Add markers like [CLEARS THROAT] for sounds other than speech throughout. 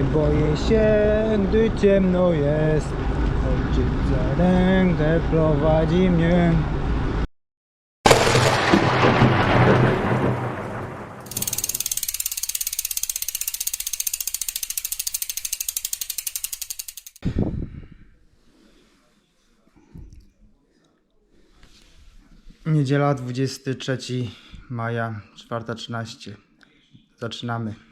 Nie boję się, gdy ciemno jest. Ojciec za rękę prowadzi mnie. Niedziela 23 maja 4.13. Zaczynamy.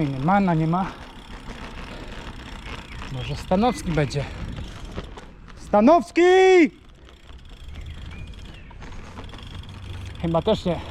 Ej, nie ma, no nie ma. Może Stanowski będzie. Stanowski! Chyba też nie.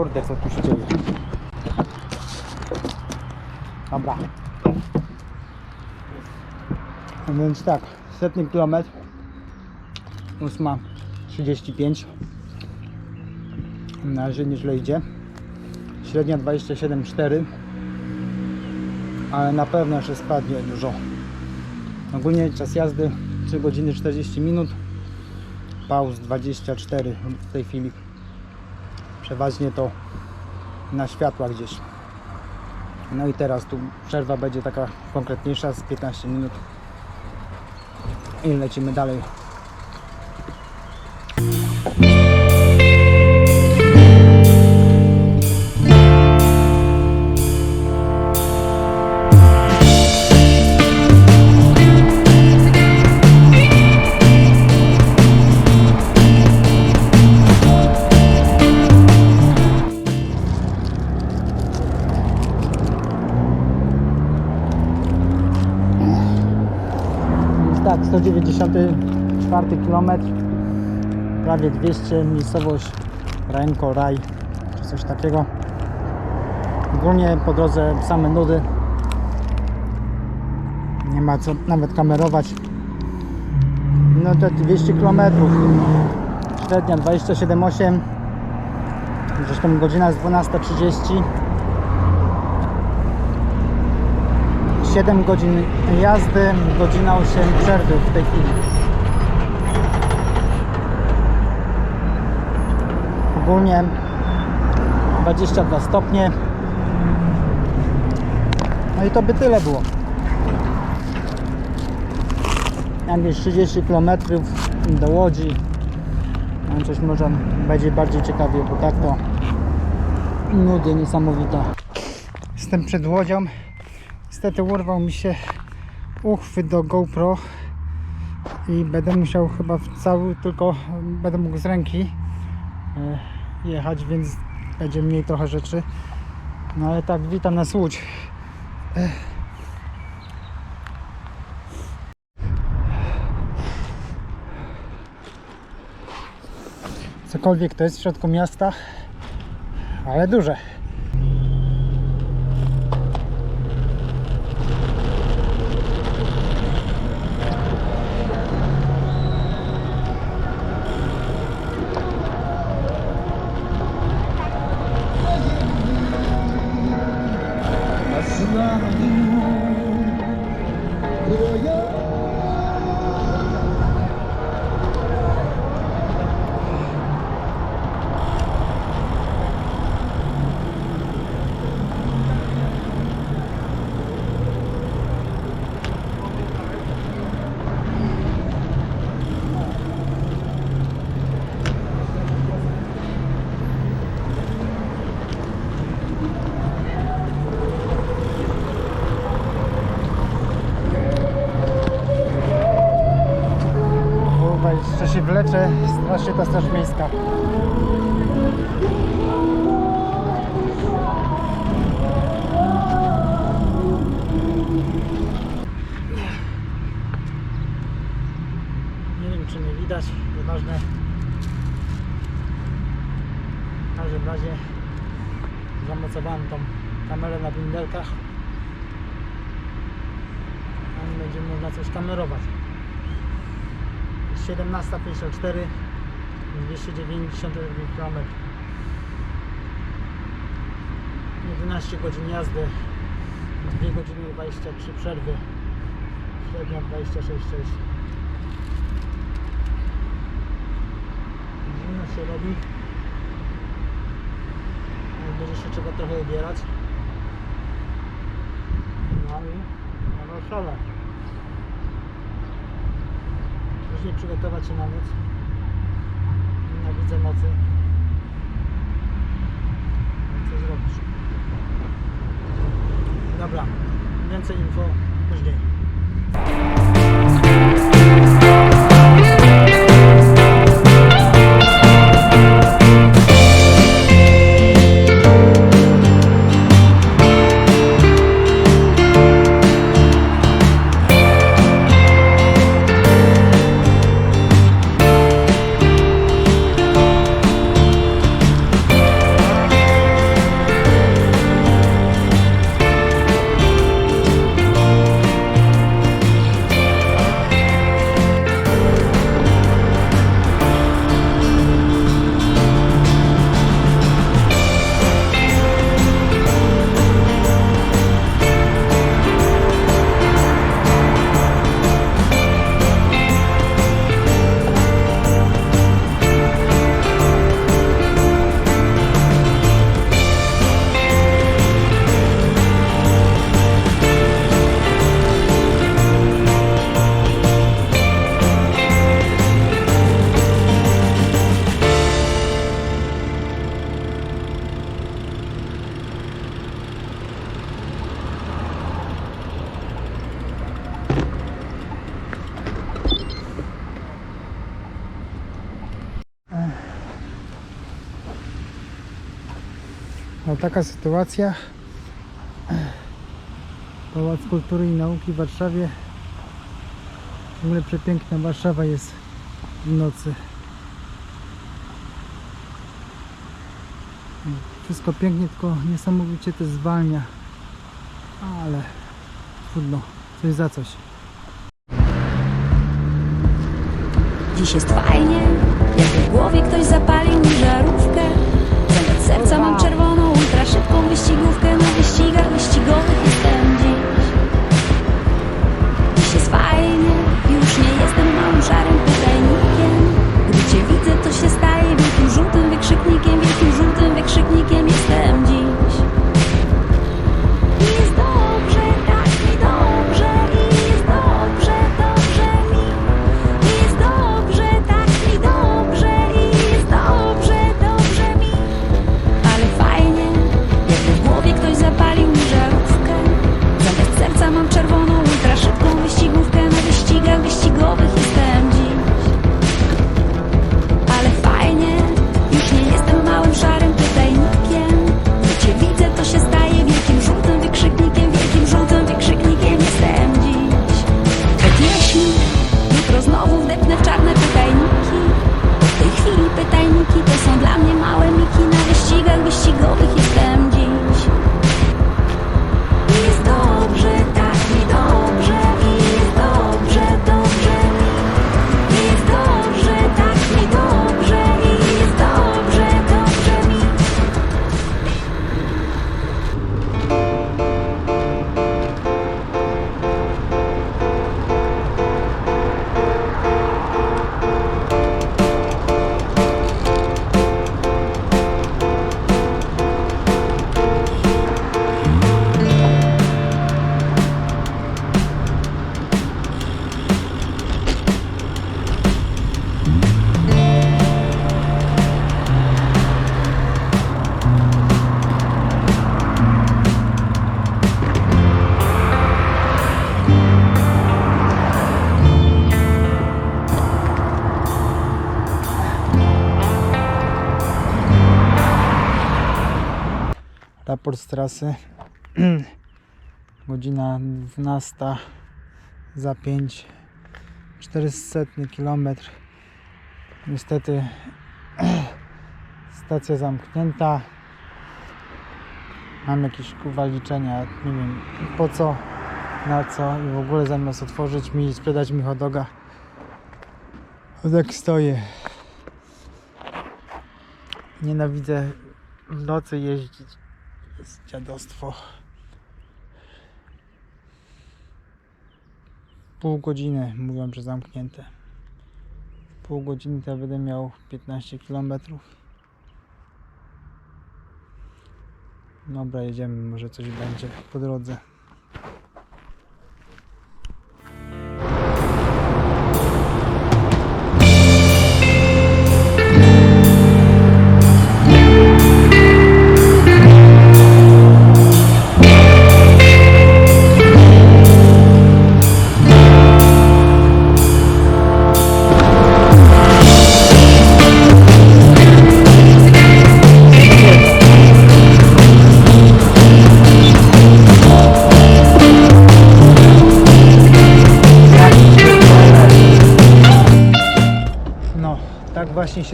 Kurde, co tu się dzieje? Dobra. No więc tak, setny kilometr. 8.35. Na razie nieźle idzie. Średnia 27,4. Ale na pewno jeszcze spadnie dużo. Ogólnie czas jazdy 3 godziny 40 minut. Pauz 24 w tej chwili. Przeważnie to na światłach gdzieś. No i teraz tu przerwa będzie taka konkretniejsza z 15 minut. I lecimy dalej. Tak, 194 km, prawie 200, miejscowość Ręko, Raj, czy coś takiego. Ogólnie po drodze same nudy. Nie ma co nawet kamerować. No to 200 km, średnia 27,8. Zresztą godzina jest 12.30. 7 godzin jazdy, godzina 8 przerwy w tej chwili. Ogólnie 22 stopnie. No i to by tyle było. Jakieś 30 km do Łodzi. No coś może będzie bardziej ciekawie, bo tak to nudy niesamowite. Jestem przed Łodzią. Niestety urwał mi się uchwyt do GoPro i będę musiał chyba w cały tylko będę mógł z ręki e, jechać, więc będzie mniej trochę rzeczy. No ale tak, witam nas Łódź. Cokolwiek to jest w środku miasta, ale duże. Wlecze strasznie ta straż miejska. Nie wiem czy mnie widać, nieważne. W każdym razie zamocowałem tą kamerę na blindelkach. Nie będzie można coś kamerować. Jest 17.54 290 km 11 godzin jazdy 2 godziny 23 przerwy średnia 26,6 Zimno się robi. Będzie się trzeba trochę ubierać. No i no szale Później przygotować się na noc. Nienawidzę nocy. No Co zrobisz? Dobra, więcej info później. Taka sytuacja. Pałac Kultury i Nauki w Warszawie. W ogóle przepiękna Warszawa jest w nocy. Wszystko pięknie, tylko niesamowicie to zwalnia. Ale trudno, coś za coś. Dziś jest fajnie, jakby w głowie ktoś zapalił mi żarówkę. Zamiast serca mam czerwoną, szybką wyścigówkę. Na wyścigach wyścigowych jestem dziś. Dziś jest fajnie, już nie jestem małym szarym pytajnikiem. Gdy cię widzę, to się staje wielkim żółtym wykrzyknikiem, wielkim żółtym wykrzyknikiem jestem raport z trasy. Godzina 12 za 5 400 km. Niestety [CLEARS THROAT] stacja zamknięta. Mam jakieś kuwa liczenia, nie wiem po co, na co i w ogóle zamiast otworzyć mi i sprzedać mi hot doga. to Tak stoję. Nienawidzę w nocy jeździć. Jest dziadostwo. Pół godziny mówią, że zamknięte. Pół godziny to będę miał 15 km. Dobra, jedziemy, może coś będzie po drodze.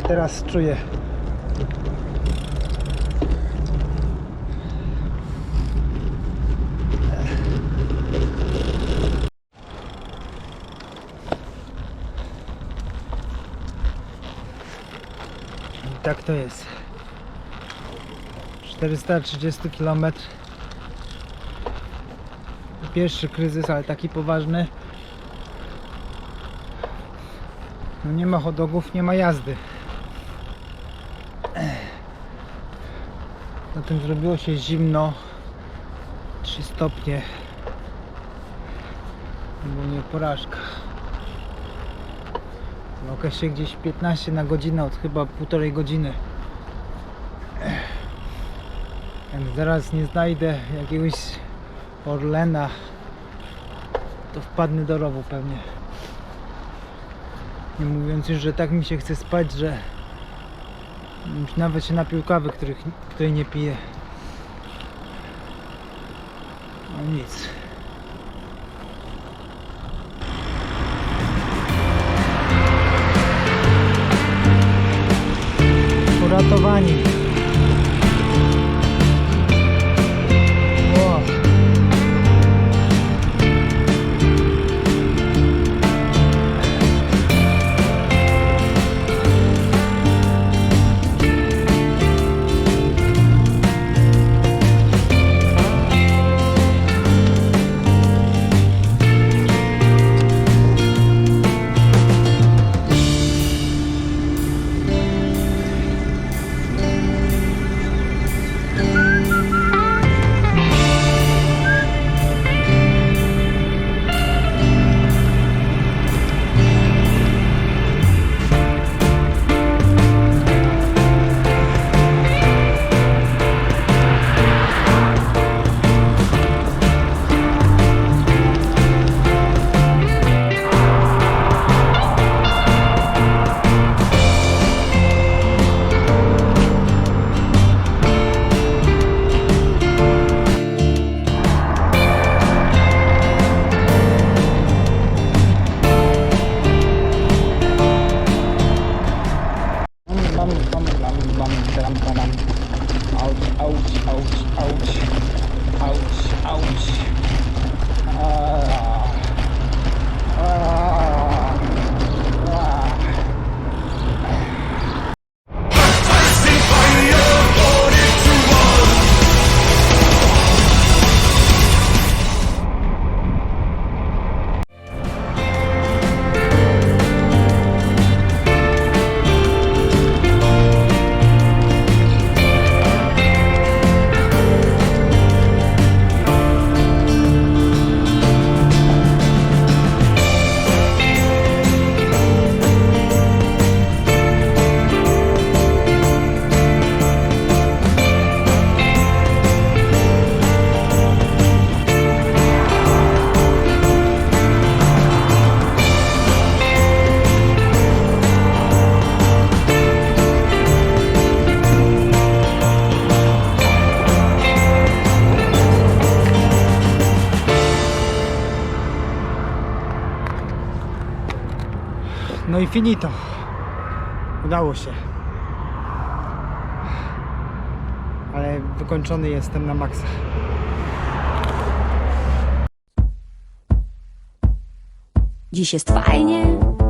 Teraz czuję. Tak to jest. 430 km. Pierwszy kryzys, ale taki poważny. No nie ma hodogów, nie ma jazdy. Zatem zrobiło się zimno. 3 stopnie. Ogólnie porażka. W okresie gdzieś 15 na godzinę od chyba półtorej godziny. Jak zaraz nie znajdę jakiegoś Orlena, to wpadnę do rowu pewnie. Nie mówiąc już, że tak mi się chce spać, że nawet się napił kawy, których, której nie piję. No nic. Uratowani. ouch, ouch, ouch, ouch, ouch, ouch. Ah. Ah. No i finito. Udało się. Ale wykończony jestem na maksa. Dziś jest fajnie,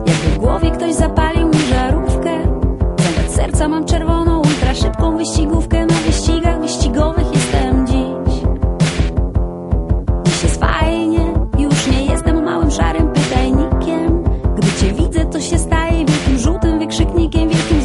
jakby w głowie ktoś zapalił mi żarówkę. Zamiast serca mam czerwoną, ultra szybką wyścigówkę. Na wyścigach wyścigowych jest can be